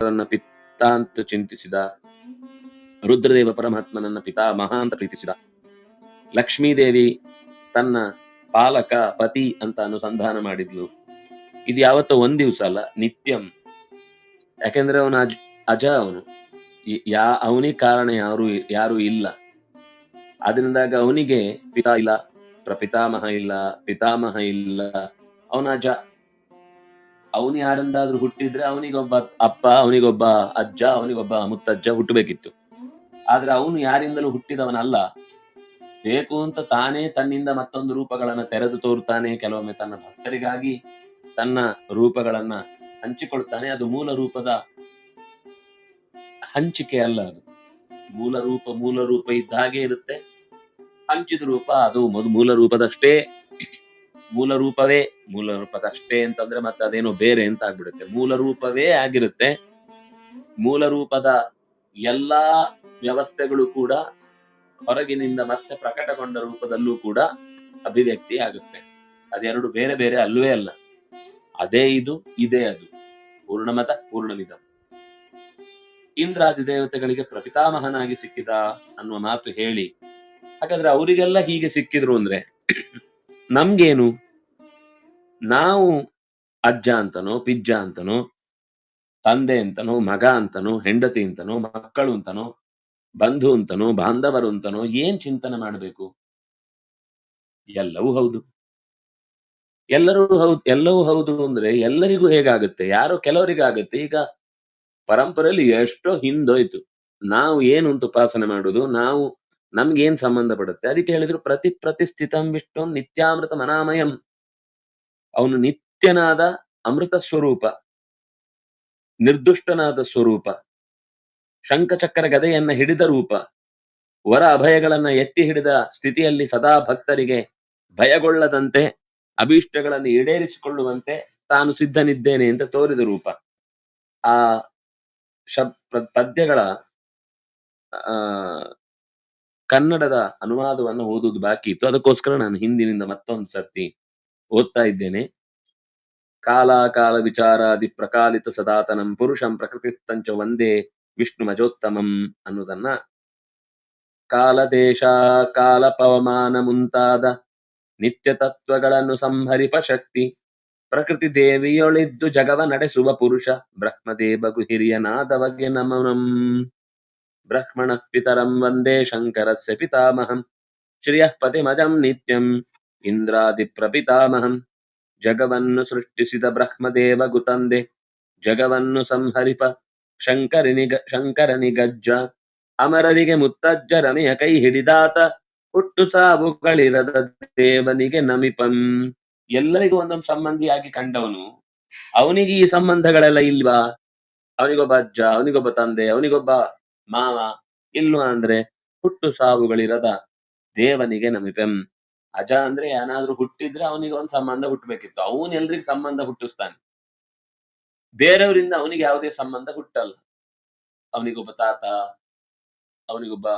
ಅವರನ್ನ ಪಿತ್ತ ಅಂತ ಚಿಂತಿಸಿದ, ರುದ್ರದೇವ ಪರಮಾತ್ಮನನ್ನ ಪಿತಾಮಹ ಅಂತ ಪ್ರೀತಿಸಿದ. ಲಕ್ಷ್ಮೀದೇವಿ ತನ್ನ ಪಾಲಕ, ಪತಿ ಅಂತ ಅನುಸಂಧಾನ ಮಾಡಿದ್ಲು. ಇದು ಯಾವತ್ತೋ ಒಂದ್ ದಿವ್ಸ ಅಲ್ಲ, ನಿತ್ಯಂ. ಯಾಕೆಂದ್ರೆ ಅವನ ಅಜ ಅಜ ಅವನು. ಯಾ, ಅವನಿಗೆ ಕಾರಣ ಯಾರು ಯಾರು ಇಲ್ಲ. ಅದರಿಂದಾಗ ಅವನಿಗೆ ಪಿತಾ ಇಲ್ಲ, ಪ್ರಪಿತಾಮಹ ಇಲ್ಲ, ಪಿತಾಮಹ ಇಲ್ಲ. ಅವನ ಅಜ. ಅವನು ಯಾರಂದಾದ್ರೂ ಹುಟ್ಟಿದ್ರೆ ಅವನಿಗೊಬ್ಬ ಅಪ್ಪ, ಅವನಿಗೊಬ್ಬ ಅಜ್ಜ, ಅವನಿಗೊಬ್ಬ ಮುತ್ತಜ್ಜ ಹುಟ್ಟಬೇಕಿತ್ತು. ಆದ್ರೆ ಅವನು ಯಾರಿಂದಲೂ ಹುಟ್ಟಿದವನಲ್ಲ. ಬೇಕು ಅಂತ ತಾನೇ ತನ್ನಿಂದ ಮತ್ತೊಂದು ರೂಪಗಳನ್ನ ತೆರೆದು ತೋರುತ್ತಾನೆ. ಕೆಲವೊಮ್ಮೆ ತನ್ನ ಭಕ್ತರಿಗಾಗಿ ತನ್ನ ರೂಪಗಳನ್ನ ಹಂಚಿಕೊಳ್ತಾನೆ ಅದು ಮೂಲ ರೂಪದ ಹಂಚಿಕೆ ಅಲ್ಲ ಅದು. ಮೂಲ ರೂಪ ಮೂಲ ರೂಪ ಇದ್ದ ಹಾಗೆ ಇರುತ್ತೆ. ಹಂಚಿದ ರೂಪ ಅದು ಮೂಲ ರೂಪದಷ್ಟೇ. ಮೂಲ ರೂಪವೇ ಮೂಲ ರೂಪದಷ್ಟೇ ಅಂತಂದ್ರೆ ಮತ್ತೆ ಅದೇನೋ ಬೇರೆ ಅಂತ ಆಗ್ಬಿಡುತ್ತೆ. ಮೂಲ ರೂಪವೇ ಆಗಿರುತ್ತೆ. ಮೂಲ ರೂಪದ ಎಲ್ಲಾ ವ್ಯವಸ್ಥೆಗಳು ಕೂಡ ಹೊರಗಿನಿಂದ ಮತ್ತೆ ಪ್ರಕಟಗೊಂಡ ರೂಪದಲ್ಲೂ ಕೂಡ ಅಭಿವ್ಯಕ್ತಿ ಆಗುತ್ತೆ. ಅದೆರಡು ಬೇರೆ ಬೇರೆ ಅಲ್ಲವೇ ಅಲ್ಲ. ಅದೇ ಇದು, ಇದೇ ಅದು. ಪೂರ್ಣಮತ ಪೂರ್ಣವಿದ ಇಂದ್ರಾದಿ ದೇವತೆಗಳಿಗೆ ಪ್ರಪಿತಾಮಹನಾಗಿ ಸಿಕ್ಕಿದ ಅನ್ನುವ ಮಾತು ಹೇಳಿ. ಹಾಗಾದ್ರೆ ಅವರಿಗೆಲ್ಲ ಹೀಗೆ ಸಿಕ್ಕಿದ್ರು ಅಂದ್ರೆ ನಮ್ಗೇನು? ನಾವು ಅಜ್ಜ ಅಂತನೋ, ಪಿಜ್ಜ ಅಂತನೋ, ತಂದೆ ಅಂತನೋ, ಮಗ ಅಂತನೋ, ಹೆಂಡತಿ ಅಂತನೋ, ಮಕ್ಕಳು ಅಂತನೋ, ಬಂಧು ಅಂತನೋ, ಬಾಂಧವರು ಅಂತನೋ ಏನ್ ಚಿಂತನೆ ಮಾಡಬೇಕು? ಎಲ್ಲವೂ ಹೌದು. ಎಲ್ಲರೂ ಹೌದು, ಎಲ್ಲವೂ ಹೌದು ಅಂದ್ರೆ ಎಲ್ಲರಿಗೂ ಹೇಗಾಗುತ್ತೆ? ಯಾರೋ ಕೆಲವರಿಗಾಗುತ್ತೆ. ಈಗ ಪರಂಪರೆಯಲ್ಲಿ ಎಷ್ಟೋ ಹಿಂದೋಯ್ತು. ನಾವು ಏನು ಅಂತ ಉಪಾಸನೆ ಮಾಡುದು ನಾವು ನಮ್ಗೇನ್ ಸಂಬಂಧ ಪಡುತ್ತೆ? ಅದಕ್ಕೆ ಹೇಳಿದ್ರು, ಪ್ರತಿ ಪ್ರತಿಷ್ಠಿತಂ ವಿಷ್ಣು ನಿತ್ಯಾಮೃತ ಮನಾಮಯಂ. ಅವನು ನಿತ್ಯನಾದ ಅಮೃತ ಸ್ವರೂಪ, ನಿರ್ದುಷ್ಟನಾದ ಸ್ವರೂಪ, ಶಂಖಚಕ್ರ ಗದೆಯನ್ನ ಹಿಡಿದ ರೂಪ, ವರ ಅಭಯಗಳನ್ನ ಎತ್ತಿ ಹಿಡಿದ ಸ್ಥಿತಿಯಲ್ಲಿ ಸದಾ ಭಕ್ತರಿಗೆ ಭಯಗೊಳ್ಳದಂತೆ, ಅಭೀಷ್ಟಗಳನ್ನು ಈಡೇರಿಸಿಕೊಳ್ಳುವಂತೆ ತಾನು ಸಿದ್ಧನಿದ್ದೇನೆ ಅಂತ ತೋರಿದ ರೂಪ. ಆ ಶಬ್ ಪದ್ಯಗಳ, ಆ ಕನ್ನಡದ ಅನುವಾದವನ್ನು ಓದುವುದು ಬಾಕಿ ಇತ್ತು. ಅದಕ್ಕೋಸ್ಕರ ನಾನು ಹಿಂದಿನಿಂದ ಮತ್ತೊಂದು ಸರ್ತಿ ಓದ್ತಾ ಇದ್ದೇನೆ. ಕಾಲ ಕಾಲ ವಿಚಾರಾದಿ ಪ್ರಕಾಲಿತ ಸದಾತನಂ ಪುರುಷಂ ಪ್ರಕೃತಿತ್ತಂಚ ಒಂದೇ ವಿಷ್ಣು ಮಜೋತ್ತಮಂ ಅನ್ನೋದನ್ನ ಕಾಲ ದೇಶ ಕಾಲ ಪವಮಾನ ಮುಂತಾದ ನಿತ್ಯ ತತ್ವಗಳನ್ನು ಸಂಹರಿಪ ಶಕ್ತಿ ಪ್ರಕೃತಿ ದೇವಿಯೊಳಿದ್ದು ಜಗವ ನಡೆಸುವ ಪುರುಷ ಬ್ರಹ್ಮದೇವ ಗುಹಿರಿಯನಾದವಗೆ ನಮನಂ. ಬ್ರಹ್ಮಣ ಪಿತರಂ ವಂದೇ ಶಂಕರಸ್ಯ ಪಿತಾಮಹಂ ಶ್ರಿಯಃ ಪತಿಮಜಂ ನಿತ್ಯಂ ಇಂದ್ರಾದಿ ಪ್ರಪಿತಾಮಹಂ ಜಗವನ್ನು ಸೃಷ್ಟಿಸಿದ ಬ್ರಹ್ಮದೇವ ಗುತಂದೆ ಜಗವನ್ನು ಸಂಹರಿಪ ಶಂಕರನಿಗ ಶಂಕರನಿಗಜ್ಜ ಅಮರರಿಗೆ ಮುತ್ತಜ್ಜ ರಮೆಯ ಕೈ ಹಿಡಿದಾತ ಹುಟ್ಟು ಸಾವುಗಳಿರದ ದೇವನಿಗೆ ನಮಿಪಂ। ಎಲ್ಲರಿಗೂ ಒಂದೊಂದು ಸಂಬಂಧಿಯಾಗಿ ಕಂಡವನು. ಅವನಿಗೆ ಈ ಸಂಬಂಧಗಳೆಲ್ಲ ಇಲ್ವಾ? ಅವನಿಗೊಬ್ಬ ಅಜ್ಜ, ಅವನಿಗೊಬ್ಬ ತಂದೆ, ಅವನಿಗೊಬ್ಬ ಮಾವ, ಇಲ್ವಾ ಅಂದ್ರೆ ಹುಟ್ಟು ಸಾವುಗಳಿರದ ದೇವನಿಗೆ ನಮಿಪೆಂ. ಅಜ ಅಂದ್ರೆ ಏನಾದ್ರೂ ಹುಟ್ಟಿದ್ರೆ ಅವನಿಗೆ ಒಂದ್ ಸಂಬಂಧ ಹುಟ್ಟಬೇಕಿತ್ತು ಅವನ್ ಎಲ್ರಿಗೂ ಸಂಬಂಧ ಹುಟ್ಟಿಸ್ತಾನೆ. ಬೇರೆಯವರಿಂದ ಅವನಿಗೆ ಯಾವುದೇ ಸಂಬಂಧ ಹುಟ್ಟಲ್ಲ. ಅವನಿಗೊಬ್ಬ ತಾತ, ಅವನಿಗೊಬ್ಬ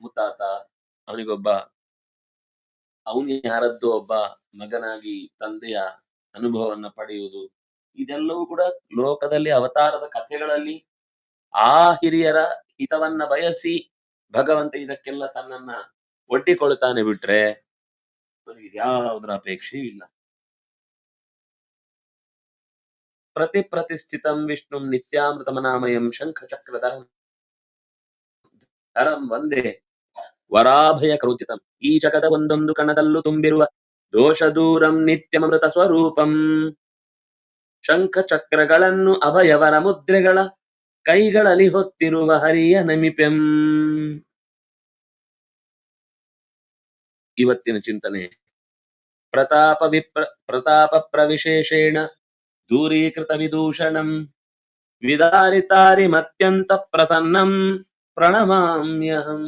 ಮುತ್ತಾತ, ಅವನಿಗೊಬ್ಬ ಅವನು ಯಾರದ್ದು ಒಬ್ಬ ಮಗನಾಗಿ ತಂದೆಯ ಅನುಭವವನ್ನ ಪಡೆಯುವುದು. ಇದೆಲ್ಲವೂ ಕೂಡ ಲೋಕದಲ್ಲಿ ಅವತಾರದ ಕಥೆಗಳಲ್ಲಿ ಆ ಹಿರಿಯರ ಹಿತವನ್ನ ಬಯಸಿ ಭಗವಂತ ಇದಕ್ಕೆಲ್ಲ ತನ್ನನ್ನ ಒಡ್ಡಿಕೊಳ್ತಾನೆ ಬಿಟ್ರೆ ಯಾವುದರ ಅಪೇಕ್ಷೆಯೂ ಇಲ್ಲ. ಪ್ರತಿ ಪ್ರತಿಷ್ಠಿತಂ ವಿಷ್ಣು ನಿತ್ಯಾಮೃತಮನಾಮಯಂ ಶಂಖ ಚಕ್ರಧರಂ ಧರಂ ಒಂದೇ ವರಾಭಯ ಕೃತಿತಂ ಈ ಜಗದ ಒಂದೊಂದು ಕಣದಲ್ಲೂ ತುಂಬಿರುವ ದೋಷ ದೂರಂ ನಿತ್ಯಮೃತ ಸ್ವರೂಪಂ. ಶಂಖ ಚಕ್ರಗಳನ್ನು ಅಭಯವರ ಮುದ್ರೆಗಳ ಕೈಗಳಲ್ಲಿ ಹೊತ್ತಿರುವ ಹರಿಯ ನಮಿಪೆಂ. ಇವತ್ತಿನ ಚಿಂತನೆ, ಪ್ರತಾಪ ವಿಪ್ರ, ಪ್ರತಾಪ ಪ್ರವಿಶೇಷೇಣ ದೂರೀಕೃತ ವಿದೂಷಣಂ, ವಿದಾರಿತಾರಿ ಮತ್ಯಂತ ಪ್ರಸನ್ನಂ ಪ್ರಣಮಾಮ್ಯಹಂ.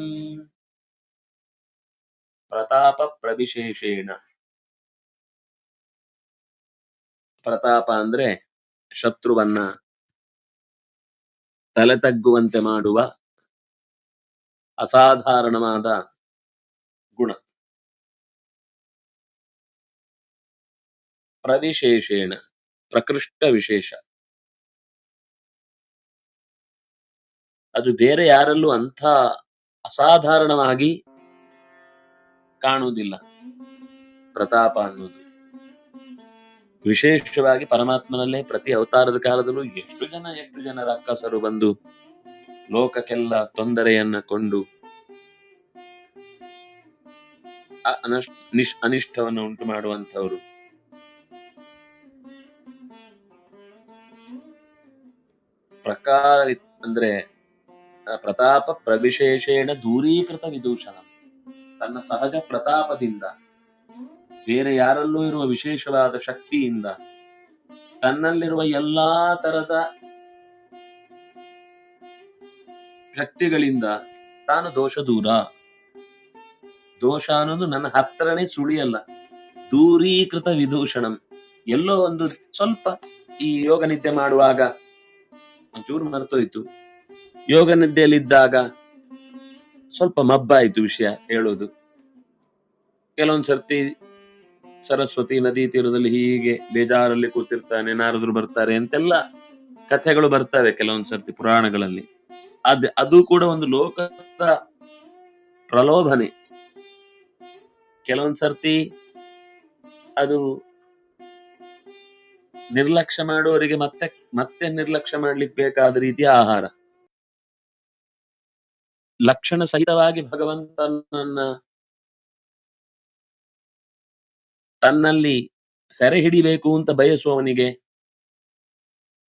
ಪ್ರತಾಪ ಪ್ರವಿಶೇಷೇಣ. ಪ್ರತಾಪ ಅಂದ್ರೆ ಶತ್ರುವನ್ನ ತಲೆ ತಗ್ಗುವಂತೆ ಮಾಡುವ ಅಸಾಧಾರಣವಾದ ಗುಣ. ಪ್ರವಿಶೇಷೇಣ ಪ್ರಕೃಷ್ಟ ವಿಶೇಷ ಅದು ಬೇರೆ ಯಾರಲ್ಲೂ ಅಂಥ ಅಸಾಧಾರಣವಾಗಿ ಕಾಣುವುದಿಲ್ಲ. ಪ್ರತಾಪ ಅನ್ನೋದು. ವಿಶೇಷವಾಗಿ ಪರಮಾತ್ಮನಲ್ಲೇ ಪ್ರತಿ ಅವತಾರದ ಕಾಲದಲ್ಲೂ ಎಷ್ಟು ಜನ ಎಷ್ಟು ಜನ ರಾಕ್ಷಸರು ಬಂದು ಲೋಕಕ್ಕೆಲ್ಲ ತೊಂದರೆಯನ್ನ ಕೊಂಡು ನಿಶ್, ಅನಿಷ್ಟವನ್ನು ಉಂಟು ಮಾಡುವಂತವರು ಪ್ರಕಾರ, ಅಂದ್ರೆ ಪ್ರತಾಪ ಪ್ರವಿಶೇಷೇಣ ದೂರೀಕೃತ ವಿದೂಷಣ. ತನ್ನ ಸಹಜ ಪ್ರತಾಪದಿಂದ ಬೇರೆ ಯಾರಲ್ಲೂ ಇರುವ ವಿಶೇಷವಾದ ಶಕ್ತಿಯಿಂದ ತನ್ನಲ್ಲಿರುವ ಎಲ್ಲಾ ತರದ ಶಕ್ತಿಗಳಿಂದ ತಾನು ದೋಷ ದೂರ. ದೋಷ ಅನ್ನೋದು ನನ್ನ ಹತ್ರನೇ ಸುಳಿಯಲ್ಲ. ದೂರೀಕೃತ ವಿದೂಷಣಂ. ಎಲ್ಲೋ ಒಂದು ಸ್ವಲ್ಪ ಈ ಯೋಗ ನಿದ್ದೆ ಮಾಡುವಾಗ ಒಂಚೂರು ಮರೆತೋಯ್ತು. ಯೋಗ ನಿದ್ದೆಯಲ್ಲಿದ್ದಾಗ ಸ್ವಲ್ಪ ಮಬ್ಬಾಯಿತು ವಿಷಯ ಹೇಳೋದು. ಕೆಲವೊಂದ್ ಸರ್ತಿ ಸರಸ್ವತಿ ನದಿ ತೀರದಲ್ಲಿ ಹೀಗೆ ಬೇಜಾರಲ್ಲಿ ಕೂತಿರ್ತಾನೆ, ನಾರದ್ರು ಬರ್ತಾರೆ ಅಂತೆಲ್ಲ ಕಥೆಗಳು ಬರ್ತವೆ ಕೆಲವೊಂದು ಸರ್ತಿ ಪುರಾಣಗಳಲ್ಲಿ. ಅದ್ ಅದು ಕೂಡ ಒಂದು ಲೋಕದ ಪ್ರಲೋಭನೆ. ಕೆಲವೊಂದು ಸರ್ತಿ ಅದು ನಿರ್ಲಕ್ಷ್ಯ ಮಾಡುವವರಿಗೆ ಮತ್ತೆ ಮತ್ತೆ ನಿರ್ಲಕ್ಷ್ಯ ಮಾಡ್ಲಿಕ್ಕೆ ಬೇಕಾದ ರೀತಿಯ ಆಹಾರ. ಲಕ್ಷಣ ಸಹಿತವಾಗಿ ಭಗವಂತನನ್ನ ತನ್ನಲ್ಲಿ ಸೆರೆ ಹಿಡಿಬೇಕು ಅಂತ ಬಯಸುವವನಿಗೆ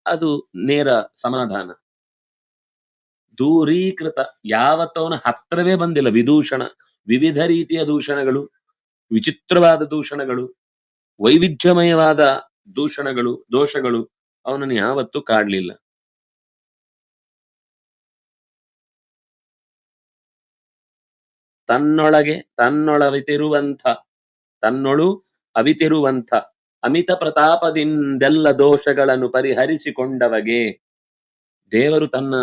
ಅದು ನೇರ ಸಮಾಧಾನ. ದೂರೀಕೃತ ಯಾವತ್ತವನ ಹತ್ರವೇ ಬಂದಿಲ್ಲ ವಿದೂಷಣ, ವಿವಿಧ ರೀತಿಯ ದೂಷಣಗಳು, ವಿಚಿತ್ರವಾದ ದೂಷಣಗಳು, ವೈವಿಧ್ಯಮಯವಾದ ದೂಷಣಗಳು, ದೋಷಗಳು ಅವನನ್ನು ಯಾವತ್ತೂ ಕಾಡ್ಲಿಲ್ಲ. ತನ್ನೊಳಗೆ ತನ್ನೊಳವಿತಿರುವಂಥ ತನ್ನೊಳು ಅವಿತಿರುವಂಥ ಅಮಿತ ಪ್ರತಾಪದಿಂದೆಲ್ಲ ದೋಷಗಳನ್ನು ಪರಿಹರಿಸಿಕೊಂಡವಗೆ ದೇವರು ತನ್ನ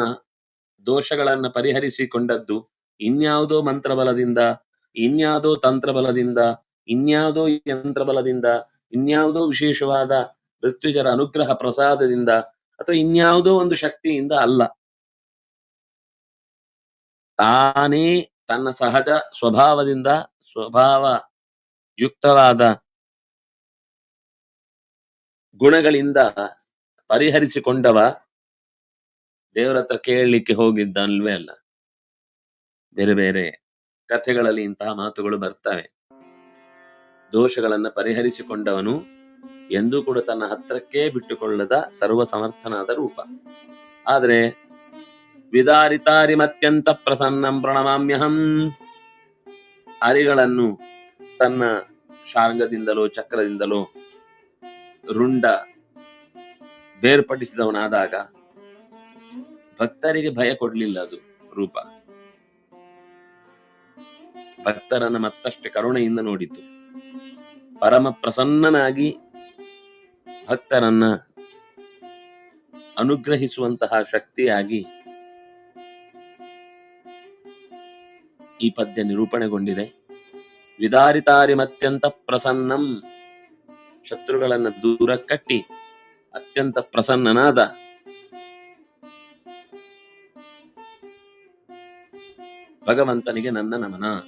ದೋಷಗಳನ್ನ ಪರಿಹರಿಸಿಕೊಂಡದ್ದು ಇನ್ಯಾವುದೋ ಮಂತ್ರಬಲದಿಂದ, ಇನ್ಯಾವುದೋ ತಂತ್ರಬಲದಿಂದ, ಇನ್ಯಾವುದೋ ಯಂತ್ರಬಲದಿಂದ, ಇನ್ಯಾವುದೋ ವಿಶೇಷವಾದ ಋತ್ವಿಜರ ಅನುಗ್ರಹ ಪ್ರಸಾದದಿಂದ ಅಥವಾ ಇನ್ಯಾವುದೋ ಒಂದು ಶಕ್ತಿಯಿಂದ ಅಲ್ಲ. ತಾನೇ ತನ್ನ ಸಹಜ ಸ್ವಭಾವದಿಂದ ಸ್ವಭಾವ ಯುಕ್ತವಾದ ಗುಣಗಳಿಂದ ಪರಿಹರಿಸಿಕೊಂಡವ ದೇವರ ಹತ್ರ ಕೇಳಲಿಕ್ಕೆ ಹೋಗಿದ್ದ ಅಲ್ವೇ ಅಲ್ಲ? ಬೇರೆ ಬೇರೆ ಕಥೆಗಳಲ್ಲಿ ಇಂತಹ ಮಾತುಗಳು ಬರ್ತವೆ. ದೋಷಗಳನ್ನ ಪರಿಹರಿಸಿಕೊಂಡವನು ಎಂದೂ ಕೂಡ ತನ್ನ ಹತ್ರಕ್ಕೆ ಬಿಟ್ಟುಕೊಳ್ಳದ ಸರ್ವ ಸಮರ್ಥನಾದ ರೂಪ. ಆದ್ರೆ ವಿದಾರಿತಾರಿಮತ್ಯಂತ ಪ್ರಸನ್ನಂ ಪ್ರಣಮಾಮ್ಯಹಂ ಹರಿಗಳನ್ನು ತನ್ನ ಶಾರ್ಗದಿಂದಲೋ, ಚಕ್ರದಿಂದಲೋ ರುಂಡ ಬೇರ್ಪಡಿಸಿದವನಾದಾಗ ಭಕ್ತರಿಗೆ ಭಯ ಕೊಡಲಿಲ್ಲ ಅದು ರೂಪ. ಭಕ್ತರನ್ನ ಮತ್ತಷ್ಟು ಕರುಣೆಯಿಂದ ನೋಡಿತು. ಪರಮ ಪ್ರಸನ್ನನಾಗಿ ಭಕ್ತರನ್ನ ಅನುಗ್ರಹಿಸುವಂತಹ ಶಕ್ತಿಯಾಗಿ ಈ ಪದ್ಯ ನಿರೂಪಣೆಗೊಂಡಿದೆ. ವಿದಾರಿತಾರಿಮತ್ಯಂತ ಪ್ರಸನ್ನಂ. ಶತ್ರುಗಳನ್ನ ದೂರ ಕಟ್ಟಿ ಅತ್ಯಂತ ಪ್ರಸನ್ನನಾದ ಭಗವಂತನಿಗೆ ನನ್ನ ನಮನ.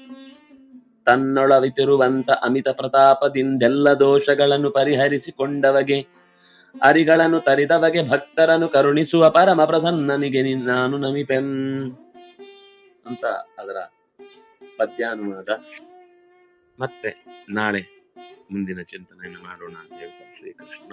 ತನ್ನೊಳವಿತಿರುವಂತ ಅಮಿತ ಪ್ರತಾಪದಿಂದೆಲ್ಲ ದೋಷಗಳನ್ನು ಪರಿಹರಿಸಿಕೊಂಡವಗೆ, ಅರಿಗಳನ್ನು ತರಿದವಗೆ, ಭಕ್ತರನ್ನು ಕರುಣಿಸುವ ಪರಮ ಪ್ರಸನ್ನನಿಗೆ ನಿನ್- ನಮಿಪೆಂ ಅಂತ ಅದರ ಪದ್ಯಾನುವಾದ. ಮತ್ತೆ ನಾಳೆ ಮುಂದಿನ ಚಿಂತನೆಯನ್ನು ಮಾಡೋಣ ಅಂತ ಹೇಳ್ತಾ ಶ್ರೀಕೃಷ್ಣ